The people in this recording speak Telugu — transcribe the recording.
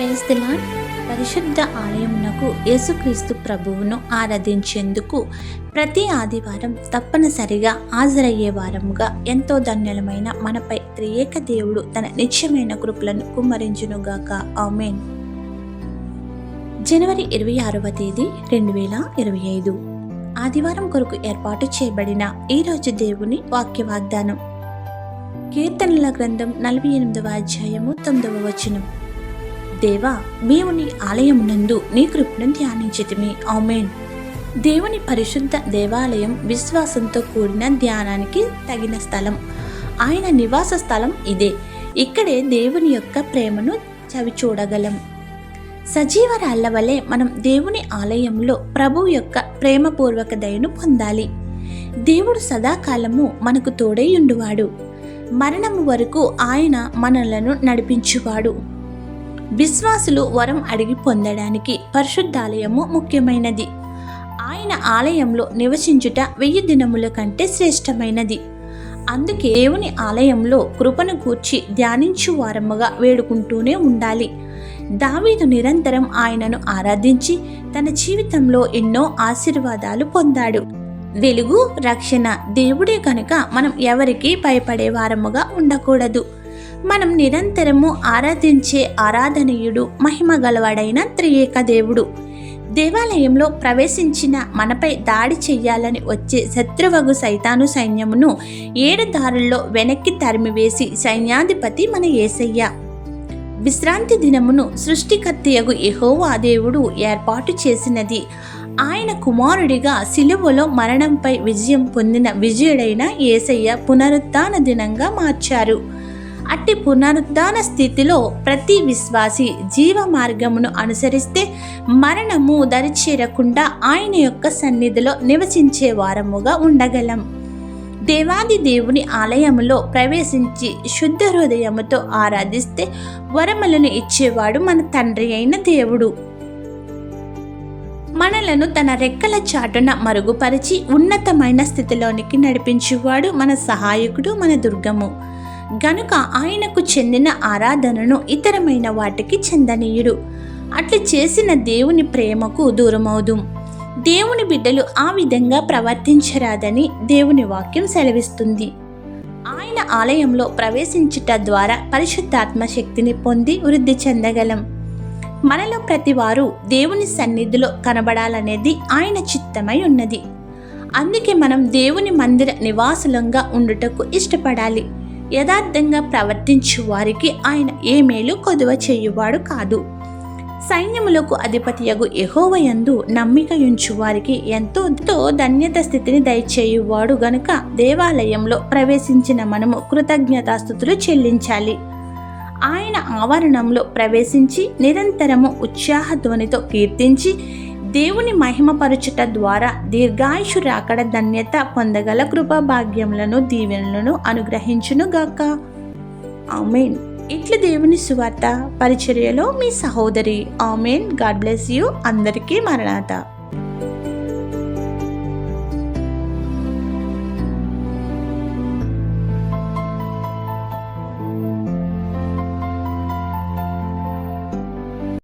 ప్రైజ్ ది పరిశుద్ధ ఆలయమునకు యేసుక్రీస్తు ప్రభువును ఆరాధించేందుకు ప్రతి ఆదివారం తప్పనిసరిగా హాజరయ్యే వారముగా ఎంతో ధన్యులమైన మనపై త్రియేక దేవుడు తన నిత్యమైన కృపలను కుమ్మరించునుగాక. ఆమెన్. జనవరి ఇరవై ఆరవ తేదీ రెండు వేల ఇరవై ఐదు. ఆదివారం కొరకు ఏర్పాటు చేయబడిన ఈరోజు దేవుని వాక్య వాగ్దానం కీర్తనల గ్రంథం నలభై ఎనిమిదవ అధ్యాయము తొమ్మిదవ వచనం. దేవా మేము నీ ఆలయమునందు నీ కృపను ధ్యానించితిమి. ఆమెన్. దేవుని పరిశుద్ధ దేవాలయం విశ్వాసంతో కూడిన ధ్యానానికి తగిన స్థలం. ఆయన నివాస స్థలం ఇదే. ఇక్కడే దేవుని యొక్క ప్రేమను చవి చూడగలం. సజీవ రాళ్ళ వలె మనం దేవుని ఆలయంలో ప్రభు యొక్క ప్రేమపూర్వక దయను పొందాలి. దేవుడు సదాకాలము మనకు తోడై ఉండువాడు. మరణము వరకు ఆయన మనలను నడిపించువాడు. విశ్వాసులు వరం అడిగి పొందడానికి పరిశుద్ధాలయము ముఖ్యమైనది. ఆయన ఆలయంలో నివసించుట వెయ్యి దినముల కంటే శ్రేష్టమైనది. అందుకే దేవుని ఆలయంలో కృపను కూర్చి ధ్యానించు వారముగా వేడుకుంటూనే ఉండాలి. దావీదు నిరంతరం ఆయనను ఆరాధించి తన జీవితంలో ఎన్నో ఆశీర్వాదాలు పొందాడు. వెలుగు రక్షణ దేవుడే కనుక మనం ఎవరికీ భయపడే వారముగా ఉండకూడదు. మనం నిరంతరము ఆరాధించే ఆరాధనీయుడు మహిమ గలవాడైన త్రియేక దేవుడు. దేవాలయంలో ప్రవేశించిన మనపై దాడి చెయ్యాలని వచ్చే శత్రువగు సైతాను సైన్యమును ఏడు దారుల్లో వెనక్కి తరిమివేసి సైన్యాధిపతి మన ఏసయ్య. విశ్రాంతి దినమును సృష్టికర్తయగు యహోవా దేవుడు ఏర్పాటు చేసినది. ఆయన కుమారుడిగా సిలువలో మరణంపై విజయం పొందిన విజయుడైన ఏసయ్య పునరుత్న దినంగా మార్చారు. అట్టి పునరుద్ధాన స్థితిలో ప్రతి విశ్వాసి జీవ మార్గమును అనుసరిస్తే మరణము దరిచేరకుండా ఆయన యొక్క సన్నిధిలో నివసించే వారముగా ఉండగలం. దేవాది దేవుని ఆలయములో ప్రవేశించి శుద్ధ హృదయముతో ఆరాధిస్తే వరములను ఇచ్చేవాడు మన తండ్రి అయిన దేవుడు. మనలను తన రెక్కల చాటున మరుగుపరిచి ఉన్నతమైన స్థితిలోనికి నడిపించేవాడు మన సహాయకుడు మన దుర్గము. గనుక ఆయనకు చెందిన ఆరాధనను ఇతరమైన వాటికి చెందనీయుడు. అట్లు చేసిన దేవుని ప్రేమకు దూరమవుదు. దేవుని బిడ్డలు ఆ విధంగా ప్రవర్తించరాదని దేవుని వాక్యం సెలవిస్తుంది. ఆయన ఆలయంలో ప్రవేశించుట ద్వారా పరిశుద్ధాత్మ శక్తిని పొంది వృద్ధి చెందగలం. మనలో ప్రతివారు దేవుని సన్నిధిలో కనబడాలనేది ఆయన చిత్తమై ఉన్నది. అందుకే మనం దేవుని మందిర నివాసులంగా ఉండుటకు ఇష్టపడాలి. యథార్థంగా ప్రవర్తించు వారికి ఆయన ఏ మేలు కొదువ చేయువాడు కాదు. సైన్యములకు అధిపతియగు యహోవయందు నమ్మిక ఉంచు వారికి ఎంతో ఎంతో ధన్యత స్థితిని దయచేయువాడు గనుక దేవాలయంలో ప్రవేశించిన మనము కృతజ్ఞతాస్థుతులు చెల్లించాలి. ఆయన ఆవరణంలో ప్రవేశించి నిరంతరము ఉత్సాహ ధ్వనితో కీర్తించి దేవుని మహిమపరచుట ద్వారా దీర్ఘాయుషు రాకడ ధన్యత పొందగల కృపభాగ్యములను దీవెనలను అనుగ్రహించునుగాక. ఆమెన్. ఇట్లు దేవుని సువార్త పరిచర్యలో మీ సహోదరి. ఆమెన్. God bless you. అందరికీ మరణాత.